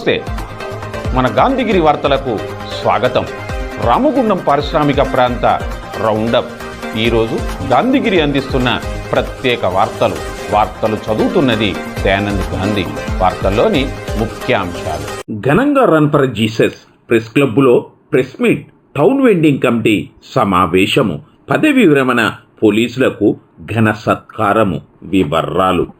నమస్తే. మన గాంధీగిరి వార్తలకు స్వాగతం. రామగుండం పారిశ్రామిక ప్రాంత రౌండప్. ఈరోజు గాంధీగిరి అందిస్తున్న ప్రత్యేక వార్తలు. వార్తలు చదువుతున్నది దయానంద్ గాంధీ. వార్తల్లోని ముఖ్యాంశాలు. ఘనంగా రన్ ఫర్ జీసస్ ప్రెస్ క్లబ్లో press meet town vending committee సమావేశము. పదవి విరమణ పోలీసులకు ఘన సత్కారము. వివర్రాలు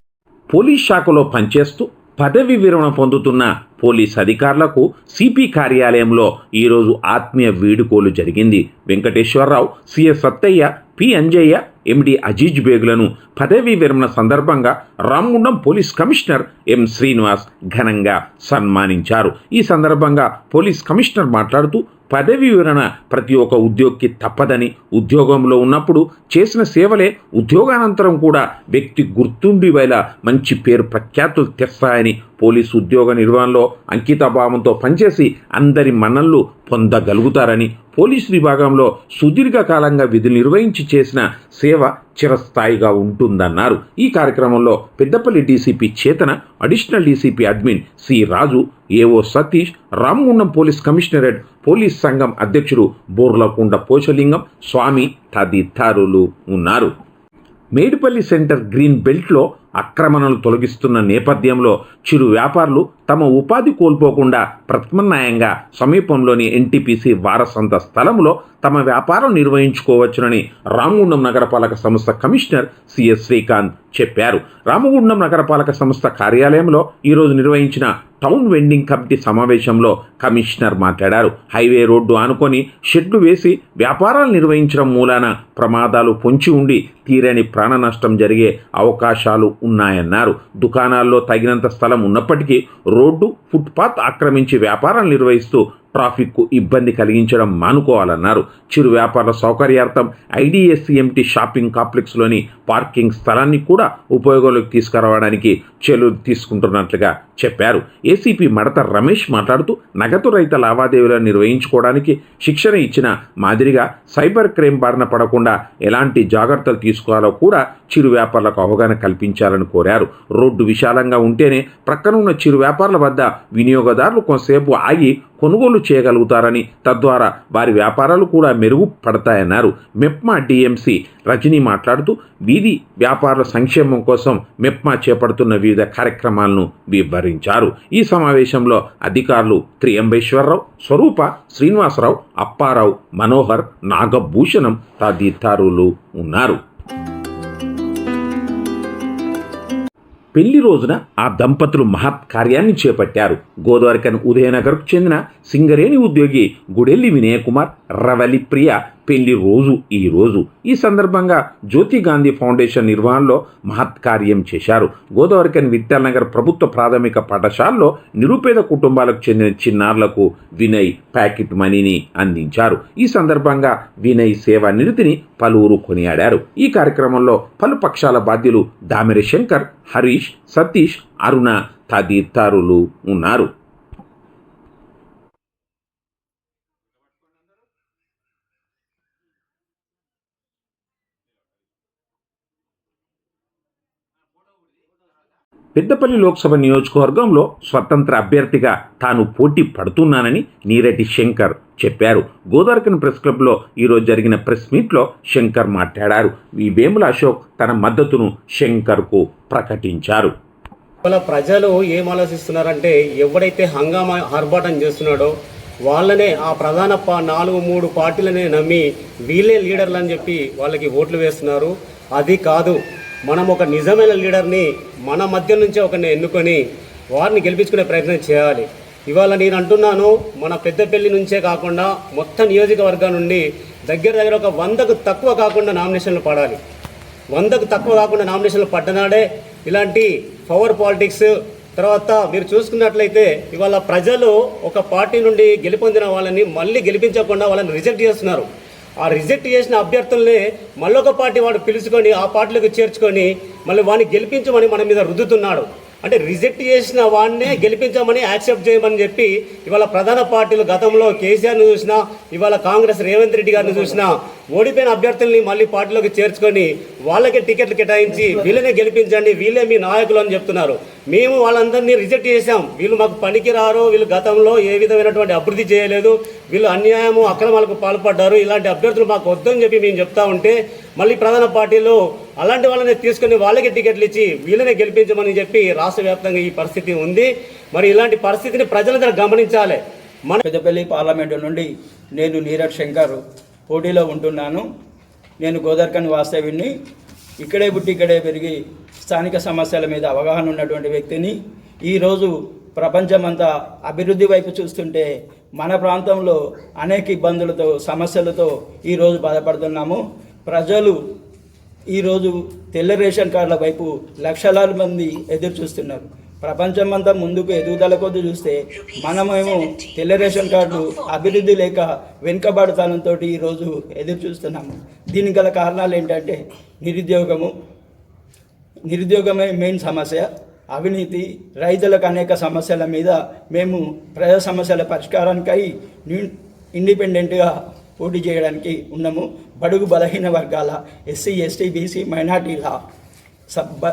Police శాఖలో పనిచేస్తూ పదవి విరమణ పొందుతున్న పోలీస్ అధికారులకు సిపి కార్యాలయంలో ఈరోజు ఆత్మీయ వీడుకోలు జరిగింది. Venkateswara Rao CS Sattaiah P. Anjaiah MD Aziz బేగులను పదవీ విరమణ సందర్భంగా Ramagundam police commissioner M. Srinivas ఘనంగా సన్మానించారు. ఈ సందర్భంగా పోలీస్ కమిషనర్ మాట్లాడుతూ పదవి వివరణ ప్రతి ఒక్క ఉద్యోగికి తప్పదని ఉద్యోగంలో ఉన్నప్పుడు చేసిన సేవలే ఉద్యోగానంతరం కూడా వ్యక్తి గుర్తుండి వేళ మంచి పేరు ప్రఖ్యాతులు తెస్తాయని పోలీసు ఉద్యోగ నిర్వహణలో అంకితభావంతో పనిచేసి అందరి మన్నళ్ళు పొందగలుగుతారని పోలీసు విభాగంలో సుదీర్ఘకాలంగా విధులు నిర్వహించి చేసిన సేవ చిరస్థాయిగా ఉంటుందన్నారు. ఈ కార్యక్రమంలో Peddapalli DCP Chetana additional DCP admin C Raju AO Satish Ramagundam police commissionerate police సంఘం అధ్యక్షుడు బోర్లకుండ పోచలింగం స్వామి తదితరులు ఉన్నారు. మేడిపల్లి సెంటర్ గ్రీన్ బెల్ట్లో అక్రమణలు తొలగిస్తున్న నేపథ్యంలో చిరు వ్యాపారులు తమ ఉపాధి కోల్పోకుండా ప్రత్యామ్నాయంగా సమీపంలోని ఎన్టీపీసీ వారసంత స్థలంలో తమ వ్యాపారం నిర్వహించుకోవచ్చునని రామగుండం నగరపాలక సంస్థ కమిషనర్ సిఎస్ శ్రీకాంత్ చెప్పారు. రామగుండం నగరపాలక సంస్థ కార్యాలయంలో ఈరోజు నిర్వహించిన టౌన్ వెండింగ్ కమిటీ సమావేశంలో కమిషనర్ మాట్లాడారు. హైవే రోడ్డు ఆనుకొని షెడ్లు వేసి వ్యాపారాలు నిర్వహించడం మూలాన ప్రమాదాలు పొంచి ఉండి తీరని ప్రాణ నష్టం జరిగే అవకాశాలు ఉన్నాయన్నారు. దుకాణాల్లో తగినంత స్థలం ఉన్నప్పటికీ రోడ్డు ఫుట్పాత్ ఆక్రమించి వ్యాపారాలు నిర్వహిస్తూ ట్రాఫిక్కు ఇబ్బంది కలిగించడం మానుకోవాలన్నారు. చిరు వ్యాపారుల సౌకర్యార్థం ఐడిఎస్సిఎంటి షాపింగ్ కాంప్లెక్స్లోని పార్కింగ్ స్థలాన్ని కూడా ఉపయోగంలోకి తీసుకురావడానికి చర్యలు తీసుకుంటున్నట్లుగా చెప్పారు. ఏసీపీ మడత రమేష్ మాట్లాడుతూ నగదు రహిత లావాదేవీలను నిర్వహించుకోవడానికి శిక్షణ ఇచ్చిన మాదిరిగా సైబర్ క్రైమ్ బారిన పడకుండా ఎలాంటి జాగ్రత్తలు తీసుకోవాలో కూడా చిరు వ్యాపారులకు అవగాహన కల్పించాలని కోరారు. రోడ్డు విశాలంగా ఉంటేనే ప్రక్కనున్న చిరు వ్యాపారుల వద్ద వినియోగదారులు కొంతసేపు ఆగి కొనుగోలు చేయగలుగుతారని తద్వారా వారి వ్యాపారాలు కూడా మెరుగుపడతాయన్నారు. మెప్మా డిఎంసి రజనీ మాట్లాడుతూ వీధి వ్యాపారుల సంక్షేమం కోసం మెప్మా చేపడుతున్న వివిధ కార్యక్రమాలను వివరించారు. ఈ సమావేశంలో అధికారులు త్రియంబేశ్వరరావు స్వరూప శ్రీనివాసరావు అప్పారావు మనోహర్ నాగభూషణం తదితరులు ఉన్నారు. పెళ్ళి రోజున ఆ దంపతులు మహత్ కార్యాన్ని చేపట్టారు. గోదావరికన్ ఉదయనగర్కు చెందిన సింగరేణి ఉద్యోగి గుడెల్లి వినయకుమార్ రవలి ప్రియ పెళ్ళి రోజు ఈ రోజు. ఈ సందర్భంగా జ్యోతి గాంధీ ఫౌండేషన్ నిర్వహణలో మహత్ కార్యం చేశారు. గోదావరికన్ విద్యానగర్ ప్రభుత్వ ప్రాథమిక పాఠశాలలో నిరుపేద కుటుంబాలకు చెందిన చిన్నారులకు వినయ్ ప్యాకెట్ మనీని అందించారు. ఈ సందర్భంగా వినయ్ సేవా నిరతిని పలువురు కొనియాడారు. ఈ కార్యక్రమంలో పలు పక్షాల బాధ్యులు దామెరి శంకర్ హరీష్ సతీష్ అరుణ తదితరులు ఉన్నారు. పెద్దపల్లి లోక్సభ నియోజకవర్గంలో స్వతంత్ర అభ్యర్థిగా తాను పోటీ పడుతున్నానని నీరెడ్డి శంకర్ చెప్పారు. గోదావరికన్ ప్రెస్ క్లబ్లో ఈరోజు జరిగిన ప్రెస్ మీట్లో శంకర్ మాట్లాడారు. ఈ వేముల అశోక్ తన మద్దతును శంకర్కు ప్రకటించారు. ఇవాళ ప్రజలు ఏం ఆలోచిస్తున్నారంటే ఎవడైతే హంగామా ఆర్భాటం చేస్తున్నాడో వాళ్ళనే ఆ ప్రధాన పా నాలుగు మూడు పార్టీలనే నమ్మి వీళ్ళే లీడర్లు అని చెప్పి వాళ్ళకి ఓట్లు వేస్తున్నారు. అది కాదు. మనం ఒక నిజమైన లీడర్ని మన మధ్య నుంచే ఒకరిని ఎన్నుకొని వారిని గెలిపించుకునే ప్రయత్నం చేయాలి. ఇవాళ నేను అంటున్నాను మన పెద్దపల్లి నుంచే కాకుండా మొత్తం నియోజకవర్గం నుండి దగ్గర దగ్గర ఒక వందకు తక్కువ కాకుండా నామినేషన్లు పడాలి. వందకు తక్కువ కాకుండా నామినేషన్లు పడ్డనాడే ఇలాంటి పవర్ పాలిటిక్స్ తర్వాత మీరు చూసుకున్నట్లయితే ఇవాళ ప్రజలు ఒక పార్టీ నుండి గెలుపొందిన వాళ్ళని మళ్ళీ గెలిపించకుండా వాళ్ళని రిజెక్ట్ చేస్తున్నారు. ఆ రిజెక్ట్ చేసిన అభ్యర్థుల్ని మళ్ళొక పార్టీ వాడు పిలుచుకొని ఆ పార్టీలకు చేర్చుకొని మళ్ళీ వాడిని గెలిపించమని మన మీద రుద్దుతున్నాడు. అంటే రిజెక్ట్ చేసిన వాడినే గెలిపించమని యాక్సెప్ట్ చేయమని చెప్పి ఇవాళ ప్రధాన పార్టీలు గతంలో కేసీఆర్ను చూసినా ఇవాళ కాంగ్రెస్ రేవంత్ రెడ్డి గారిని చూసినా ఓడిపోయిన అభ్యర్థుల్ని మళ్ళీ పార్టీలోకి చేర్చుకొని వాళ్ళకే టికెట్లు కేటాయించి వీళ్ళనే గెలిపించండి వీళ్ళే మీ నాయకులు అని చెప్తున్నారు. మేము వాళ్ళందరినీ రిజెక్ట్ చేశాం. వీళ్ళు మాకు పనికి రారు వీళ్ళు గతంలో ఏ విధమైనటువంటి అభివృద్ధి చేయలేదు వీళ్ళు అన్యాయము అక్రమాలకు పాల్పడ్డారు ఇలాంటి అభ్యర్థులు మాకు వద్దని చెప్పి మేము చెప్తా ఉంటే మళ్ళీ ప్రధాన పార్టీలు అలాంటి వాళ్ళని తీసుకొని వాళ్ళకి టికెట్లు ఇచ్చి వీళ్ళనే గెలిపించమని చెప్పి రాష్ట్ర వ్యాప్తంగా ఈ పరిస్థితి ఉంది. మరి ఇలాంటి పరిస్థితిని ప్రజలందరూ గమనించాలి. మన పెద్దపల్లి పార్లమెంటు నుండి నేను నీరజ్ శంకర్ పోటీలో ఉంటున్నాను. నేను గోదర్కన్ వాస్తవ్యుని ఇక్కడే పుట్టి ఇక్కడే పెరిగి స్థానిక సమస్యల మీద అవగాహన ఉన్నటువంటి వ్యక్తిని ఈరోజు ప్రపంచమంతా అభివృద్ధి వైపు చూస్తుంటే మన ప్రాంతంలో అనేక ఇబ్బందులతో సమస్యలతో ఈరోజు బాధపడుతున్నాము. ప్రజలు ఈరోజు తెల్ల రేషన్ కార్డుల వైపు లక్షలాది మంది ఎదురు చూస్తున్నారు. ప్రపంచమంతా ముందుకు ఎదుగుదల కొద్ది చూస్తే మనమేమో తెల్ల రేషన్ కార్డు అభివృద్ధి లేక వెనుకబడతానంతో ఈరోజు ఎదురు చూస్తున్నాము దీనికి గల కారణాలు ఏంటంటే నిరుద్యోగము నిరుద్యోగమే మెయిన్ సమస్య. అవినీతి రైతులకు అనేక సమస్యల మీద మేము ప్రజా సమస్యల పరిష్కారానికై ఇండిపెండెంట్గా పోటీ చేయడానికి ఉన్నాము. బడుగు బలహీన వర్గాల ఎస్సీ ఎస్టీ బీసీ మైనార్టీల సబ్బ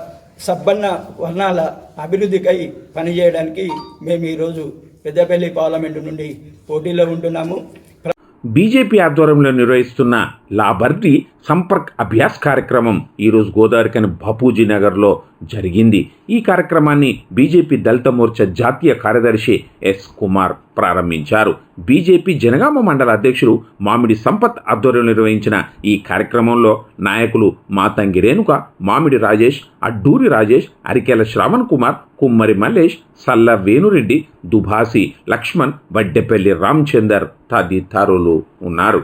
సబ్బన్న వర్ణాల అభివృద్ధికై పనిచేయడానికి మేము ఈరోజు పెద్దపల్లి పార్లమెంటు నుండి పోటీలో ఉంటున్నాము. బీజేపీ ఆధ్వర్యంలో నిర్వహిస్తున్న లాబర్ది సంపర్క్ అభ్యాస్ కార్యక్రమం ఈరోజు గోదావరికని బాపూజీ నగర్లో జరిగింది. ఈ కార్యక్రమాన్ని బీజేపీ దళిత మోర్చా జాతీయ కార్యదర్శి ఎస్ కుమార్ ప్రారంభించారు. బీజేపీ జనగామ మండల అధ్యక్షుడు మామిడి సంపత్ ఆధ్వర్యంలో నిర్వహించిన ఈ కార్యక్రమంలో నాయకులు మాతంగి రేణుక మామిడి రాజేష్ అడ్డూరి రాజేష్ అరికెల శ్రావణ్ కుమార్ కుమ్మరి మల్లేష్ సల్ల వేణురెడ్డి దుభాసి లక్ష్మణ్ వడ్డెపల్లి రామచందర్ తదితరులు ఉన్నారు.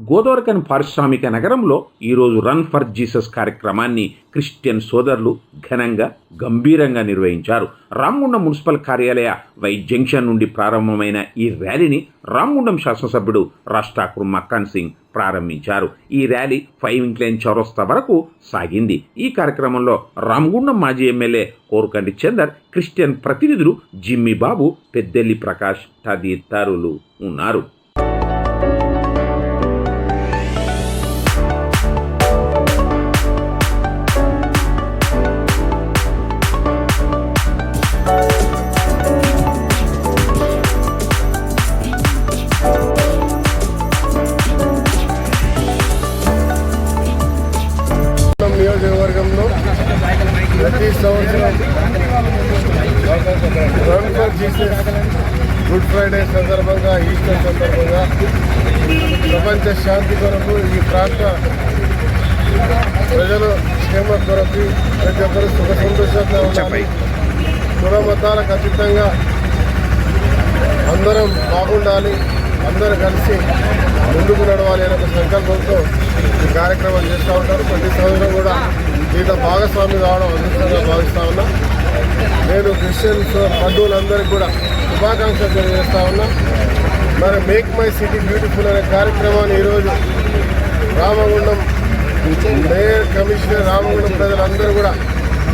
గోదావరికన్ పారిశ్రామిక నగరంలో ఈరోజు రన్ ఫర్ జీసస్ కార్యక్రమాన్ని క్రిస్టియన్ సోదరులు ఘనంగా గంభీరంగా నిర్వహించారు. రామగుండం మున్సిపల్ కార్యాలయ వై జంక్షన్ నుండి ప్రారంభమైన ఈ ర్యాలీని రామగుండం శాసనసభ్యుడు రాష్ట్రాకుర్ మక్కాన్ సింగ్ ప్రారంభించారు. ఈ ర్యాలీ ఫైవ్ ఇంక్లైన్ చౌరస్తా వరకు సాగింది. ఈ కార్యక్రమంలో రామగుండం మాజీ ఎమ్మెల్యే కోరుకండి చందర్ క్రిస్టియన్ ప్రతినిధులు జిమ్మి బాబు పెద్దెల్లి ప్రకాష్ తదితరులు ఉన్నారు. సందర్భంగా ప్రపంచ శాంతి కొరకు ఈ ప్రాంత ప్రజలు క్షేమ కొరకు ప్రతి ఒక్కరు సుఖ సంతోషంగా ఉండాలి కుల మతాలకు అతీతంగా అందరం బాగుండాలి అందరూ కలిసి ముందుకు నడవాలి అనే ఒక సంకల్పంతో ఈ కార్యక్రమాలు చేస్తూ ఉంటారు. ప్రతి సంవత్సరం కూడా దీంట్లో భాగస్వామి కావడం అదృష్టంగా భావిస్తా ఉన్నా. నేను క్రిస్టియన్స్ బంధువులందరికీ కూడా శుభాకాంక్షలు తెలియజేస్తా ఉన్నా. మరి మేక్ మై సిటీ బ్యూటిఫుల్ అనే కార్యక్రమాన్ని ఈరోజు రామగుండం మేయర్ కమిషనర్ రామగుండం ప్రజలందరూ కూడా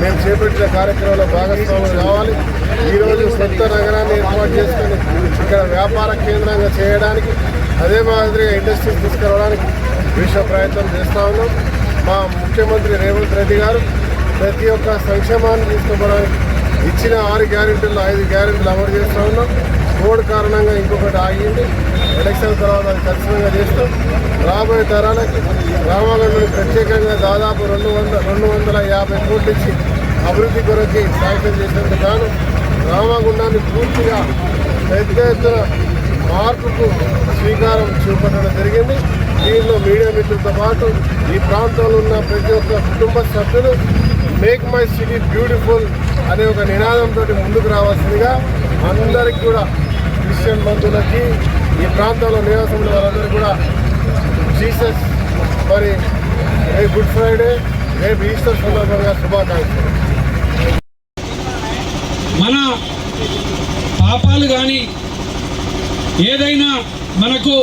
మేము చేపట్టిన కార్యక్రమంలో భాగస్వాములు కావాలి. ఈరోజు సొంత నగరాన్ని ఏర్పాటు చేసుకొని ఇక్కడ వ్యాపార కేంద్రంగా చేయడానికి అదే మాదిరిగా ఇండస్ట్రీస్ తీసుకురావడానికి విశ్వ ప్రయత్నం చేస్తూ ఉన్నాం. మా ముఖ్యమంత్రి రేవంత్ రెడ్డి గారు ప్రతి ఒక్క సంక్షేమాన్ని తీసుకోవడానికి ఇచ్చిన ఆరు గ్యారెంటీలు ఐదు గ్యారెంటీలు అమలు చేస్తూ ఉన్నాం. కోడ్ కారణంగా ఇంకొకటి ఆగింది. ఎలక్షన్ తర్వాత అది ఖచ్చితంగా చేస్తాం. రాబోయే తరాలకి రామగండ్ని ప్రత్యేకంగా దాదాపు రెండు వందల రెండు వందల యాభై కోట్లు ఇచ్చి అభివృద్ధి కొరకి సాయం చేసినందుకు గాను రామగుండాన్ని పూర్తిగా పెద్ద ఎత్తున మార్పుకు శ్రీకారం చూపడం జరిగింది. దీనిలో మీడియా మిత్రులతో పాటు ఈ ప్రాంతంలో ఉన్న ప్రతి ఒక్క కుటుంబ సభ్యులు మేక్ మై సిటీ బ్యూటిఫుల్ అనే ఒక నినాదంతో ముందుకు రావాల్సిందిగా అందరికీ కూడా క్రిస్టియన్ బంధువులకి ఈ ప్రాంతంలో నివాసం వాళ్ళందరూ కూడా జీసస్ మరి ఏ గుడ్ ఫ్రైడే రేపు ఈస్టర్ సందర్భంగా శుభాకాంక్షలు. మన పాపాలు కానీ ఏదైనా మనకు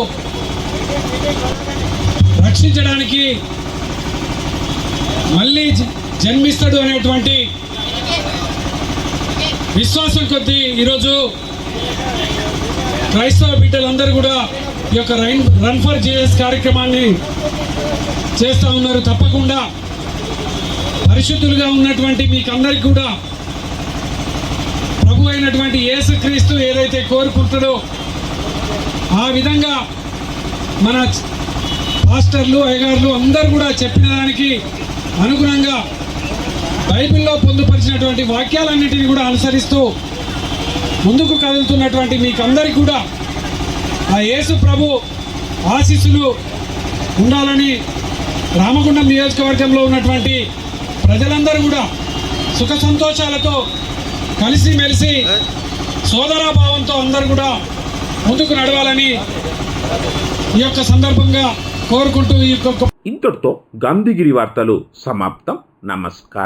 రక్షించడానికి మళ్ళీ జన్మిస్తాడు అనేటువంటి విశ్వాసం కొద్దీ ఈరోజు క్రైస్తవ బిడ్డలందరూ కూడా ఈ యొక్క రైన్ రన్ ఫర్ జీఎస్ కార్యక్రమాన్ని చేస్తూ ఉన్నారు. తప్పకుండా పరిశుద్ధులుగా ఉన్నటువంటి మీకందరికి కూడా ప్రభు అయినటువంటి యేసుక్రీస్తు ఏదైతే కోరుకుంటాడో ఆ విధంగా మన పాస్టర్లు అయ్యగారులు అందరూ కూడా చెప్పిన దానికి అనుగుణంగా బైబిల్లో పొందుపరిచినటువంటి వాక్యాలన్నింటినీ కూడా అనుసరిస్తూ ముందుకు కదులుతున్నటువంటి మీకందరికీ కూడా ఆ యేసు ప్రభు ఆశీస్సులు ఉండాలని రామగుండం నియోజకవర్గంలో ఉన్నటువంటి ప్రజలందరూ కూడా సుఖ సంతోషాలతో కలిసిమెలిసి సోదరాభావంతో అందరూ కూడా ముందుకు నడవాలని ఈ యొక్క సందర్భంగా కోరుకుంటూ ఈ యొక్క ఇంతటితో గాంధీగిరి వార్తలు సమాప్తం. నమస్కారం.